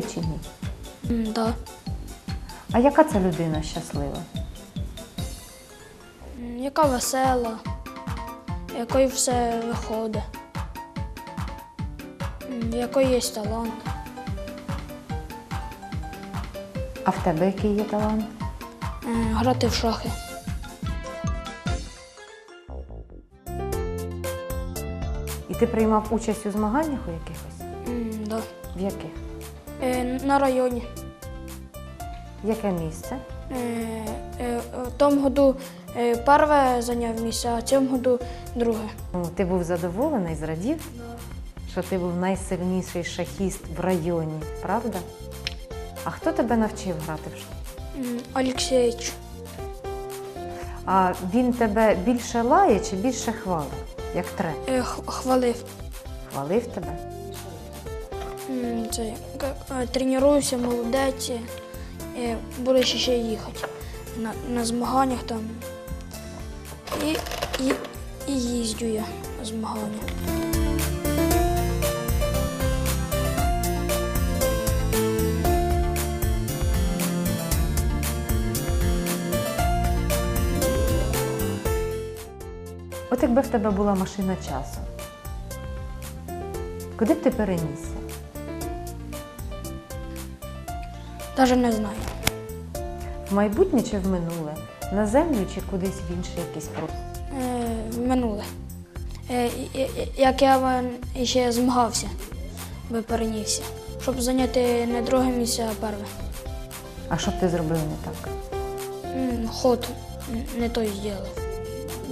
щасливий чи ні? М, Да. А яка це людина щаслива? Яка весела, якої все виходить, якої є талант. А в тебе який є талант? Грати в шахи. І ти приймав участь у змаганнях у якихось? М, Да. В яких? Е, На районі. Яке місце? Е, е, В тому году перше зайняв місце, а в цьому году друге. Ти був задоволений, зрадів, що ти був найсильніший шахіст в районі, правда? А хто тебе навчив грати в шах? Олексійович. А він тебе більше лає чи більше хвалить? Як е, хвалив. Хвалив тебе? Це, е, тренуюся, молодець. Буду ще їхати на, на змаганнях там. І, і, і їздю я на змагання. От якби в тебе була машина часу, куди б ти перенісся? Навіть не знаю. В майбутнє чи в минуле? На землю чи кудись в інший якийсь простір? Е, в минуле. Е, як я ще змагався, би перенісся, щоб зайняти не друге місце, а перше. А що б ти зробив не так? Ход не той зробив.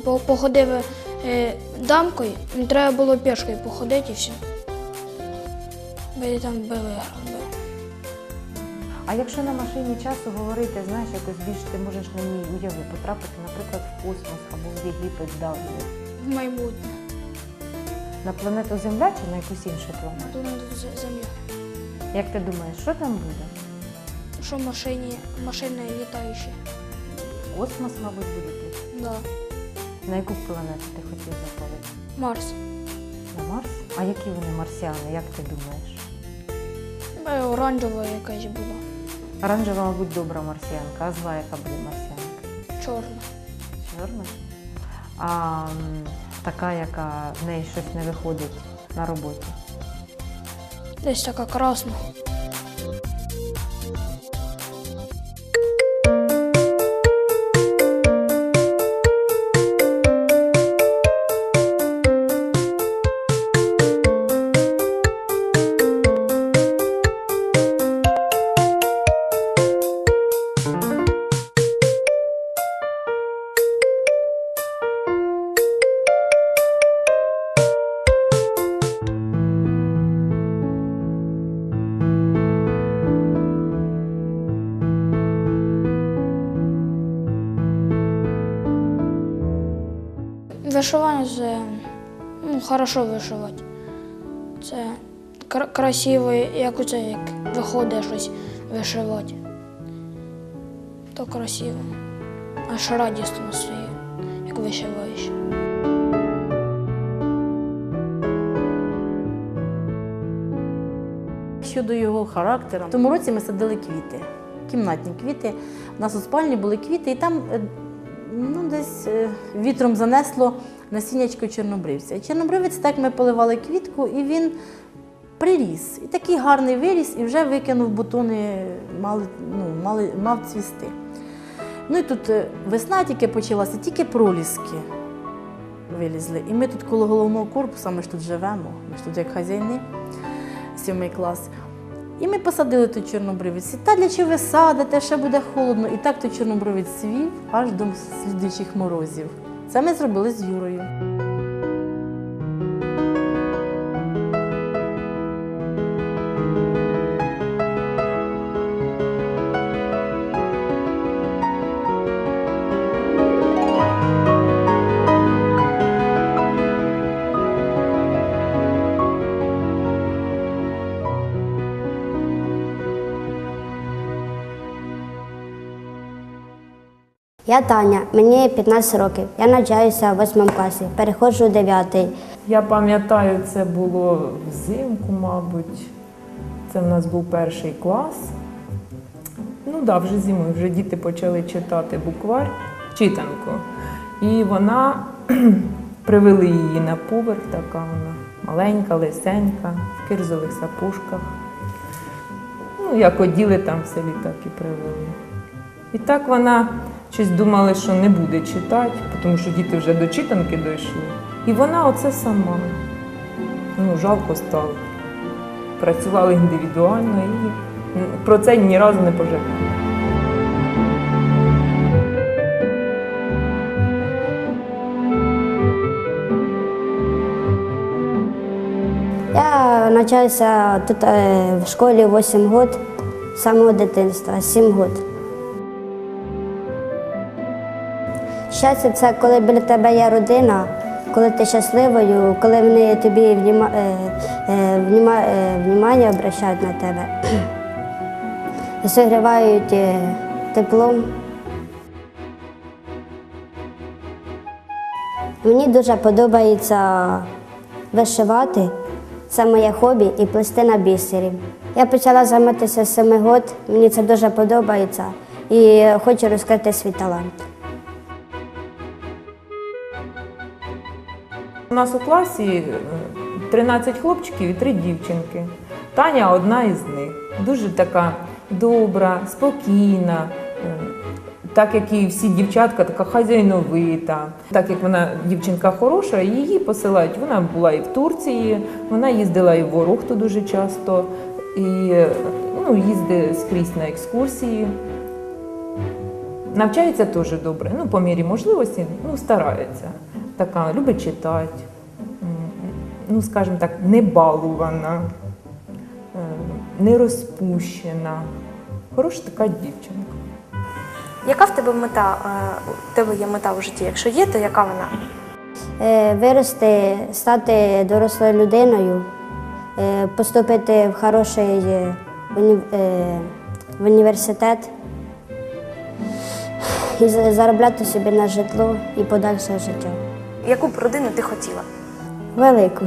Бо походив е, дамкою, треба було пішкою походити і все. Бо я там би виграв. А якщо на машині часу говорити, знаєш, якось більш ти можеш на ній уяви потрапити, наприклад, в космос або в Єгипет давній, В майбутнє. на планету Земля чи на якусь іншу планету? Планету Земля. Як ти думаєш, що там буде? Що машині, машини літаючі. Космос, мабуть, буде тут. Да. На яку планету ти хотів заходити? Марс. На Марс? А які вони марсіани, як ти думаєш? Е, Оранжева якась була. Оранжева, мабуть, добра марсіянка, а зла яка буде марсіянка. Чорна. Чорна. А така, яка в неї щось не виходить на роботі. Десь така красна. Вишивання це ну, хорошо вишивати. Це кра- красиво, як оце, як виходить щось вишивати. То красиво. Аж радісно стає, як вишиваєш. Щодо його характеру, в тому році ми садили квіти, кімнатні квіти. У нас у спальні були квіти, і там е, ну, десь е, вітром занесло насіннячко чорнобривця. Чорнобривець так ми поливали квітку, і він приріс. І такий гарний виріс, і вже викинув бутони, мали, ну, мали, мав цвісти. Ну і тут е, весна тільки почалася, тільки проліски вилізли. І ми тут коло головного корпусу, ми ж тут живемо, ми ж тут як хазяйни сьомий клас. І ми посадили той чорнобривець. Та для чого ви садите, ще буде холодно. І так той чорнобривець свів аж до слідуючих морозів. Це ми зробили з Юрою. Я Таня, мені 15 років. Я навчаюся в 8 класі, переходжу у 9. Я пам'ятаю, це було взимку, мабуть. Це в нас був перший клас. Ну так, да, вже зимою, вже діти почали читати буквар, читанку. І вона привели її на поверх, така вона маленька, лисенька, в кирзових сапожках. Ну, як оділи там в селі, так і привели. І так вона щось думала, що не буде читати, тому що діти вже до читанки дійшли. І вона оце сама. Ну, жалко стало. Працювали індивідуально і про це ні разу не пожаліли. Я навчаюся тут е, в школі 8 років, з самого дитинства, 7 років. Щастя це коли біля тебе є родина, коли ти щасливою, коли вони тобі вніма, е, е, вніма, е, внімання обращають на тебе, зігрівають е, теплом. Мені дуже подобається вишивати. Це моє хобі і плести на бісері. Я почала займатися з 7 років, мені це дуже подобається і хочу розкрити свій талант. Нас у класі е, 13 хлопчиків і 3 дівчинки. Таня одна із них. Дуже така добра, спокійна, е, так як і всі дівчатка, така хазяйновита. Так як вона дівчинка хороша, її посилають. Вона була і в Турції, вона їздила і в Ворохту дуже часто, і е, ну, їздить скрізь на екскурсії. Навчається теж добре, ну, по мірі можливості, ну, старається. Така, любить читати, ну, скажімо так, не балувана, е, не розпущена. Хороша така дівчинка. Яка в тебе мета? е, У тебе є мета в житті? Якщо є, то яка вона? Е, Вирости, стати дорослою людиною, поступити в хороший уні- університет і заробляти собі на житло і подальше життя. Яку б родину ти хотіла? Велику.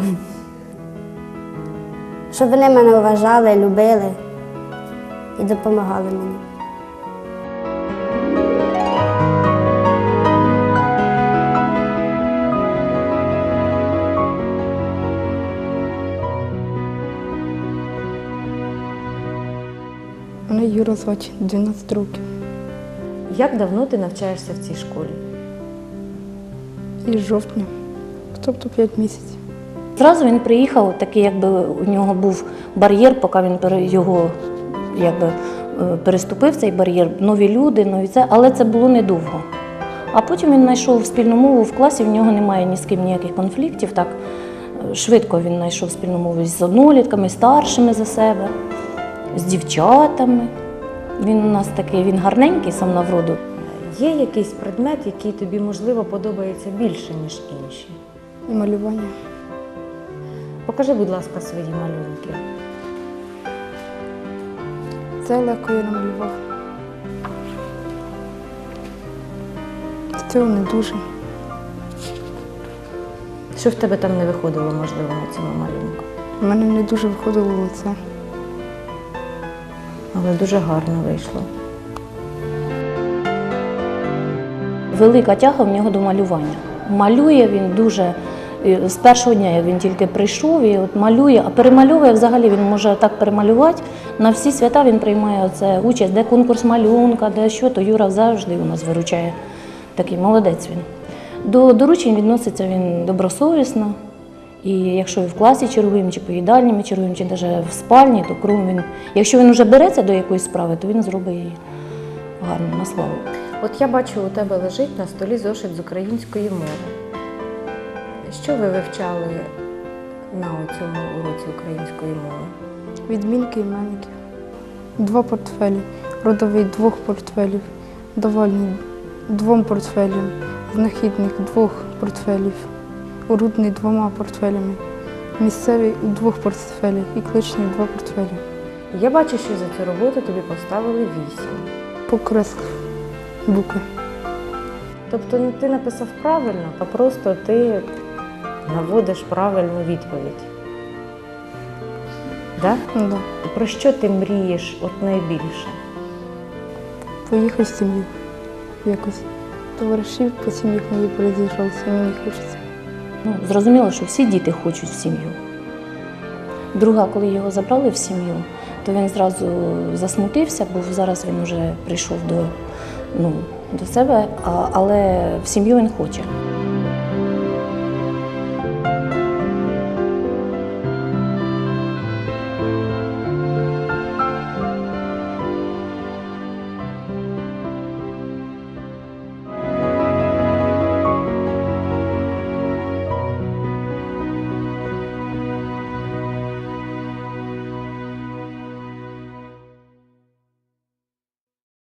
Щоб вони мене вважали, любили і допомагали мені. Мене Юра звати 12 років. Як давно ти навчаєшся в цій школі? Із жовтня, тобто 5 місяців. Зразу він приїхав, такий, якби у нього був бар'єр, поки він його якби, е, переступив цей бар'єр, нові люди, нові це, але це було недовго. А потім він знайшов спільну мову в класі, в нього немає ні з ким ніяких конфліктів. Так е, швидко він знайшов спільну мову з однолітками, старшими за себе, з дівчатами. Він у нас такий, він гарненький сам на вроду. Є якийсь предмет, який тобі, можливо, подобається більше, ніж інші? Малювання. Покажи, будь ласка, свої малюнки. Це легко я намалював. Це не дуже. Що в тебе там не виходило, можливо, на цьому малюнку? У мене не дуже виходило лице. Але дуже гарно вийшло. Велика тяга в нього до малювання. Малює він дуже з першого дня, він тільки прийшов, і от малює, а перемальовує взагалі він може так перемалювати. На всі свята він приймає це участь, де конкурс малюнка, де що, то Юра завжди у нас виручає. Такий молодець він. До доручень відноситься він добросовісно. І якщо і в класі чергуємо, чи по їдальні ми чергуємо, чи навіть в спальні, то крім він. Якщо він вже береться до якоїсь справи, то він зробить її гарно на славу. От я бачу, у тебе лежить на столі зошит з української мови. Що ви вивчали на цьому уроці української мови? Відмінки іменників. Два портфелі. Родовий двох портфелів. Довольний двом портфелям. Знахідник двох портфелів. Орудний двома портфелями. Місцевий у двох портфелях і кличний два портфелі. Я бачу, що за цю роботу тобі поставили вісім. Покреслив букви. Тобто не ти написав правильно, а просто ти наводиш правильну відповідь. Да? Ну, да. Про що ти мрієш от найбільше? Поїхати в сім'ю. Якось. Товаришів по сім'ях мої пороз'їжджалися, і мені хочеться. Ну, зрозуміло, що всі діти хочуть в сім'ю. Друга, коли його забрали в сім'ю, то він зразу засмутився, бо зараз він вже прийшов до, ну, до себе, а, але в сім'ю він хоче.